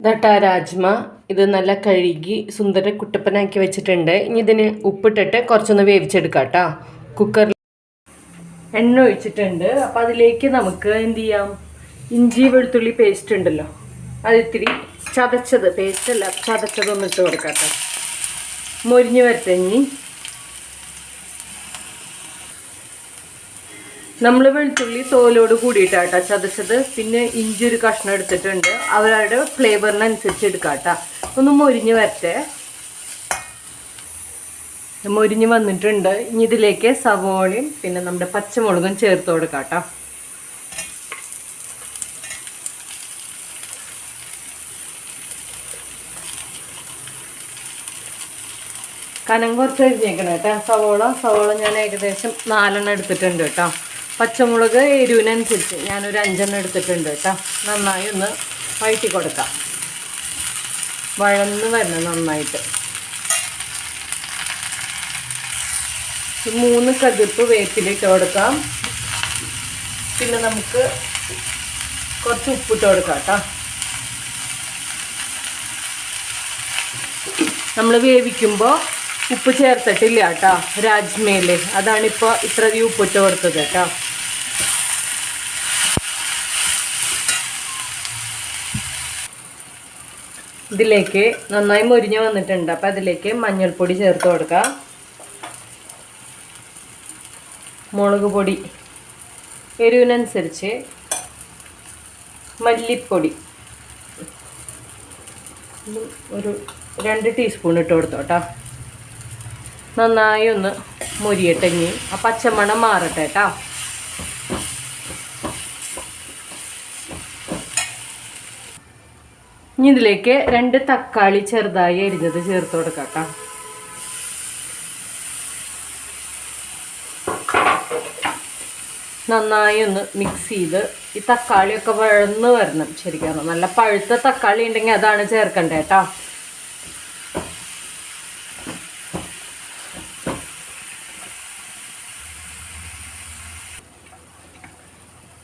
ദട്ടാ രാജ്മ. ഇത് നല്ല കഴുകി സുന്ദര കുട്ടപ്പനാക്കി വെച്ചിട്ടുണ്ട്. ഇനി ഇതിന് ഉപ്പിട്ടിട്ട് കുറച്ചൊന്ന് വേവിച്ചെടുക്കാം കേട്ടോ കുക്കറിൽ എണ്ണ ഒഴിച്ചിട്ടുണ്ട്. അപ്പം അതിലേക്ക് നമുക്ക് എന്ത് ചെയ്യാം? ഇഞ്ചി വെളുത്തുള്ളി പേസ്റ്റ് ഉണ്ടല്ലോ. അത് ഇത്തിരി ചതച്ചത് പേസ്റ്റല്ല ചതച്ചതൊന്നിട്ട് കൊടുക്കാം കേട്ടോ മൊരിഞ്ഞ് ഇനി. നമ്മൾ വെളുത്തുള്ളി തോലോട് കൂടിയിട്ടാട്ട ചതച്ചത്. പിന്നെ ഇഞ്ചി ഒരു കഷ്ണം എടുത്തിട്ടുണ്ട്. അവരുടെ ഫ്ലേവറിനനുസരിച്ച് എടുക്കാട്ടോ. ഒന്ന് മൊരിഞ്ഞ് വരട്ടെ. മൊരിഞ്ഞ് വന്നിട്ടുണ്ട്. ഇനി ഇതിലേക്ക് സവോളയും പിന്നെ നമ്മുടെ പച്ചമുളകും ചേർത്ത് കൊടുക്കാട്ടോ. കനം കുറച്ച് അരിഞ്ഞേക്കണം കേട്ടോ. സവോള സവോള ഞാൻ ഏകദേശം നാലെണ്ണം എടുത്തിട്ടുണ്ട് കേട്ടോ. പച്ചമുളക് എരിവിനനുസരിച്ച് ഞാനൊരു അഞ്ചെണ്ണം എടുത്തിട്ടുണ്ട് കേട്ടോ. നന്നായി ഒന്ന് വഴറ്റി കൊടുക്കാം. വഴന്ന് വരണം നന്നായിട്ട്. മൂന്ന് കതിർപ്പ് വേപ്പിലിട്ട് കൊടുക്കാം. പിന്നെ നമുക്ക് കുറച്ച് ഉപ്പിട്ട് കൊടുക്കാം കേട്ടോ. നമ്മൾ വേവിക്കുമ്പോൾ ഉപ്പ് ചേർത്തിട്ടില്ല കേട്ടോ രാജ്മയിൽ അതാണിപ്പോൾ ഇത്രയധികം ഉപ്പിട്ട് കൊടുത്തത് കേട്ടോ. ഇതിലേക്ക് നന്നായി മുരിഞ്ഞ് വന്നിട്ടുണ്ട്. അപ്പം അതിലേക്ക് മഞ്ഞൾപ്പൊടി ചേർത്ത് കൊടുക്കാം. മുളക് പൊടി. എരിവിനനുസരിച്ച് മല്ലിപ്പൊടി. ഒരു രണ്ട് ടീസ്പൂൺ ഇട്ട് കൊടുത്തോട്ടോ നന്നായി ഒന്ന് മുരിയട്ടെ ഇനി. ആ പച്ചമണം മാറട്ടെ കേട്ടോ. ഇനി ഇതിലേക്ക് രണ്ട് തക്കാളി ചെറുതായി അരിഞ്ഞത് ചേർത്ത് കൊടുക്കാം കേട്ടോ. നന്നായി ഒന്ന് മിക്സ് ചെയ്ത് ഈ തക്കാളിയൊക്കെ വഴന്ന് വരണം ശരിക്കും നല്ല പഴുത്ത തക്കാളി ഉണ്ടെങ്കിൽ അതാണ് ചേർക്കണ്ടേ കേട്ടോ.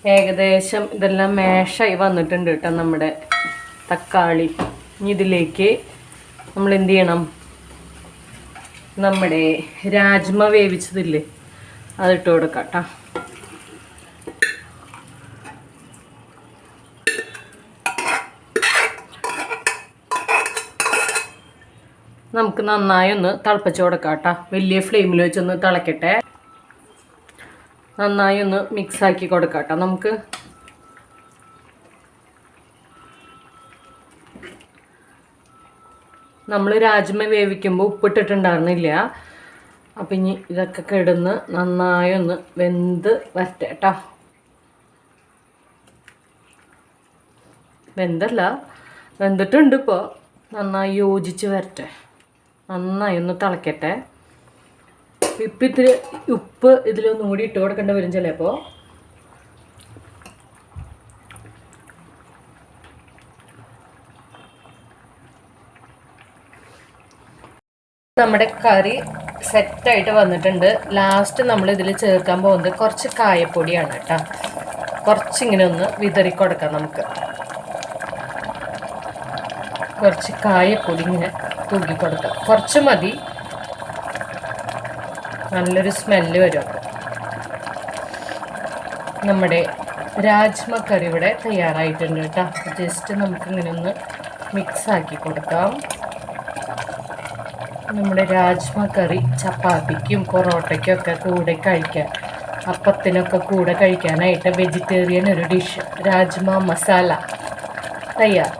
ഏകദേശം ഇതെല്ലാം മേശായി വന്നിട്ടുണ്ട് കേട്ടോ നമ്മുടെ തക്കാളി. ഇനി ഇതിലേക്ക് നമ്മൾ എന്ത് ചെയ്യണം? നമ്മുടെ രാജ്മ വേവിച്ചതില്ലേ അതിട്ട് കൊടുക്കാം കേട്ടോ. നമുക്ക് നന്നായി ഒന്ന് തിളപ്പിച്ച് കൊടുക്കാം കേട്ടോ. വലിയ ഫ്ലെയിമിൽ വെച്ചൊന്ന് തിളക്കട്ടെ. നന്നായി ഒന്ന് മിക്സാക്കി കൊടുക്കാം കേട്ടോ നമുക്ക് നമ്മൾ രാജ്മ വേവിക്കുമ്പോൾ ഉപ്പിട്ടിട്ടുണ്ടായിരുന്നില്ല. അപ്പം ഇനി ഇതൊക്കെ കിടന്ന് നന്നായി ഒന്ന് വെന്ത് വരട്ടെ കേട്ടോ വെന്തല്ല വെന്തിട്ടുണ്ട് ഇപ്പോൾ നന്നായി യോജിച്ച് വരട്ടെ. നന്നായി ഒന്ന് തിളക്കട്ടെ. ഇപ്പം ഉപ്പ് ഇതിലൊന്നും കൂടി ഇട്ട് കൊടുക്കേണ്ടി വരും ചിലപ്പോൾ നമ്മുടെ കറി സെറ്റായിട്ട് വന്നിട്ടുണ്ട്. ലാസ്റ്റ് നമ്മൾ ഇതിൽ ചേർക്കാൻ പോകുന്നത് കുറച്ച് കായപ്പൊടിയാണ് കേട്ടോ. കുറച്ചിങ്ങനെ ഒന്ന് വിതറി കൊടുക്കാം നമുക്ക്. കുറച്ച് കായപ്പൊടി ഇങ്ങനെ തൂക്കി കൊടുക്കാം. കുറച്ച് മതി. നല്ലൊരു സ്മെല്ല് വരും. നമ്മുടെ രാജ്മ കറി ഇവിടെ തയ്യാറായിട്ടുണ്ട് കേട്ടോ. ജസ്റ്റ് നമുക്കിങ്ങനെ ഒന്ന് മിക്സ് ആക്കി കൊടുക്കാം. നമ്മുടെ രാജ്മ കറി ചപ്പാത്തിക്കും പൊറോട്ടയ്ക്കും ഒക്കെ കൂടെ കഴിക്കാൻ അപ്പത്തിനൊക്കെ കൂടെ കഴിക്കാനായിട്ട് വെജിറ്റേറിയൻ ഒരു ഡിഷ് രാജ്മ മസാല തയ്യാർ.